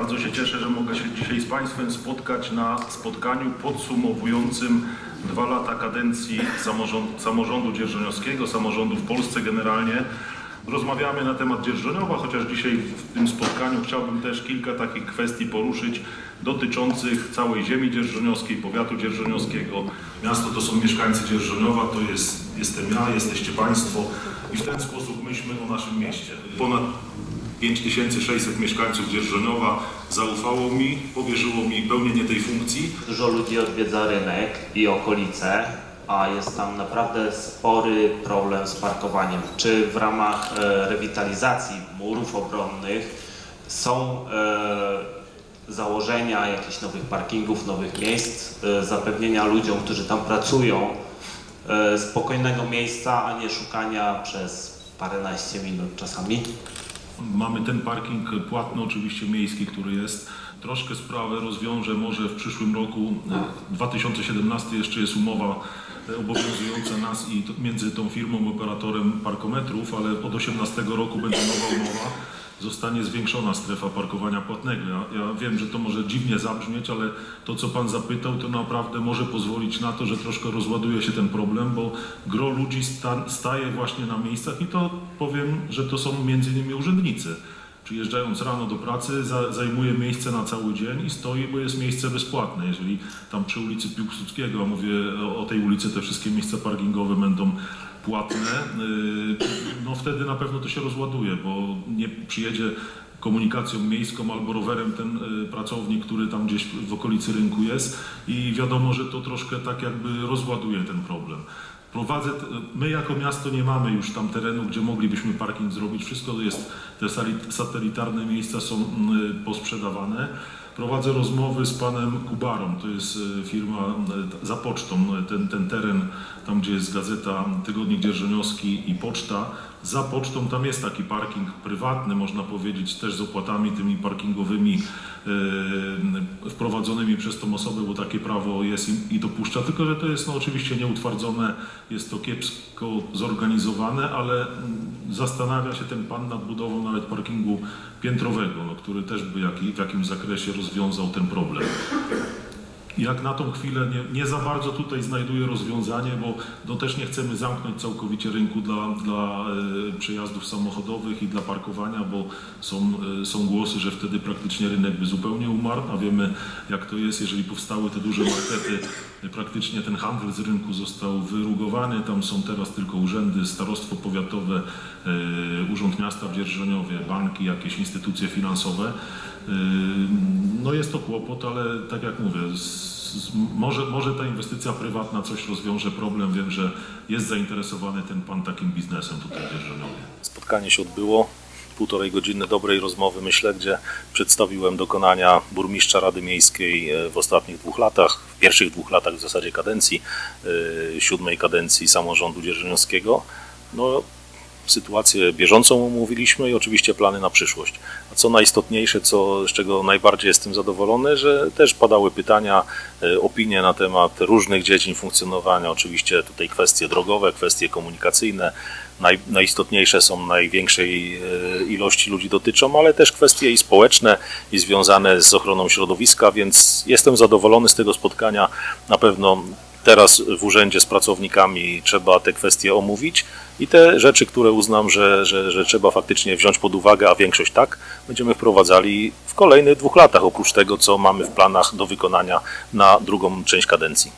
Bardzo się cieszę, że mogę się dzisiaj z Państwem spotkać na spotkaniu podsumowującym dwa lata kadencji samorząd, samorządu dzierżoniowskiego, samorządu w Polsce generalnie. Rozmawiamy na temat Dzierżoniowa, chociaż dzisiaj w tym spotkaniu chciałbym też kilka takich kwestii poruszyć dotyczących całej ziemi dzierżoniowskiej, powiatu dzierżoniowskiego. Miasto to są mieszkańcy Dzierżoniowa, to jest, jestem ja, jesteście Państwo i w ten sposób myślmy o naszym mieście. Ponad 5600 mieszkańców Dzierżoniowa zaufało mi, powierzyło mi pełnienie tej funkcji. Dużo ludzi odwiedza rynek i okolice, a jest tam naprawdę spory problem z parkowaniem. Czy w ramach e, rewitalizacji murów obronnych są e, założenia jakichś nowych parkingów, nowych miejsc, e, zapewnienia ludziom, którzy tam pracują, spokojnego miejsca, a nie szukania przez paręnaście minut czasami? Mamy ten parking płatny, oczywiście miejski, który jest. Troszkę sprawę rozwiąże może w przyszłym roku. E, 2017 jeszcze jest umowa e, obowiązująca nas i między tą firmą operatorem parkometrów, ale od 2018 roku będzie nowa umowa. Zostanie zwiększona strefa parkowania płatnego. Ja, ja wiem, że to może dziwnie zabrzmieć, ale to, co Pan zapytał, to naprawdę może pozwolić na to, że troszkę rozładuje się ten problem, bo gro ludzi sta, staje właśnie na miejscach i to powiem, że to są między innymi urzędnicy. Przyjeżdżając rano do pracy, za, zajmuje miejsce na cały dzień i stoi, bo jest miejsce bezpłatne. Jeżeli tam przy ulicy Piłsudskiego, a mówię o, tej ulicy, te wszystkie miejsca parkingowe będą płatne, no wtedy na pewno to się rozładuje, bo nie przyjedzie komunikacją miejską albo rowerem ten y, pracownik, który tam gdzieś w okolicy rynku jest i wiadomo, że to troszkę tak jakby rozładuje ten problem. Prowadzę, my jako miasto nie mamy już tam terenu, gdzie moglibyśmy parking zrobić. Wszystko jest, te satelitarne miejsca są mm, posprzedawane. Prowadzę rozmowy z panem Kubarą, to jest y, firma za pocztą, ten, ten teren, tam gdzie jest gazeta Tygodnik Dzierżoniowski i poczta. Za pocztą tam jest taki parking prywatny, można powiedzieć, też z opłatami tymi parkingowymi y, wprowadzonymi przez tą osobę, bo takie prawo jest i, i dopuszcza, tylko że to jest no, oczywiście nieutwardzone, jest to kiepsko zorganizowane, ale mm, zastanawia się ten pan nad budową nawet parkingu piętrowego, no, który też by jaki, w jakimś zakresie rozwiązał ten problem. Jak na tą chwilę nie, nie za bardzo tutaj znajduję rozwiązanie, bo no też nie chcemy zamknąć całkowicie rynku dla, dla e, przejazdów samochodowych i dla parkowania, bo są, e, są głosy, że wtedy praktycznie rynek by zupełnie umarł, a wiemy jak to jest, jeżeli powstały te duże markety, e, praktycznie ten handel z rynku został wyrugowany, tam są teraz tylko urzędy, starostwo powiatowe, Urząd Miasta w Dzierżoniowie, banki, jakieś instytucje finansowe. No jest to kłopot, ale tak jak mówię, może, może ta inwestycja prywatna coś rozwiąże problem. Wiem, że jest zainteresowany ten pan takim biznesem tutaj w Dzierżoniowie. Spotkanie się odbyło, półtorej godziny dobrej rozmowy, myślę, gdzie przedstawiłem dokonania burmistrza Rady Miejskiej e, w ostatnich dwóch latach, w pierwszych dwóch latach w zasadzie kadencji, e, siódmej kadencji samorządu dzierżoniowskiego. No, sytuację bieżącą omówiliśmy i oczywiście plany na przyszłość. A co najistotniejsze, co, z czego najbardziej jestem zadowolony, że też padały pytania, e, opinie na temat różnych dziedzin funkcjonowania. Oczywiście tutaj kwestie drogowe, kwestie komunikacyjne, naj, najistotniejsze są największej e, ilości ludzi dotyczą, ale też kwestie i społeczne i związane z ochroną środowiska, więc jestem zadowolony z tego spotkania. Na pewno teraz w urzędzie z pracownikami trzeba te kwestie omówić i te rzeczy, które uznam, że, że, że trzeba faktycznie wziąć pod uwagę, a większość tak, będziemy wprowadzali w kolejnych dwóch latach, oprócz tego, co mamy w planach do wykonania na drugą część kadencji.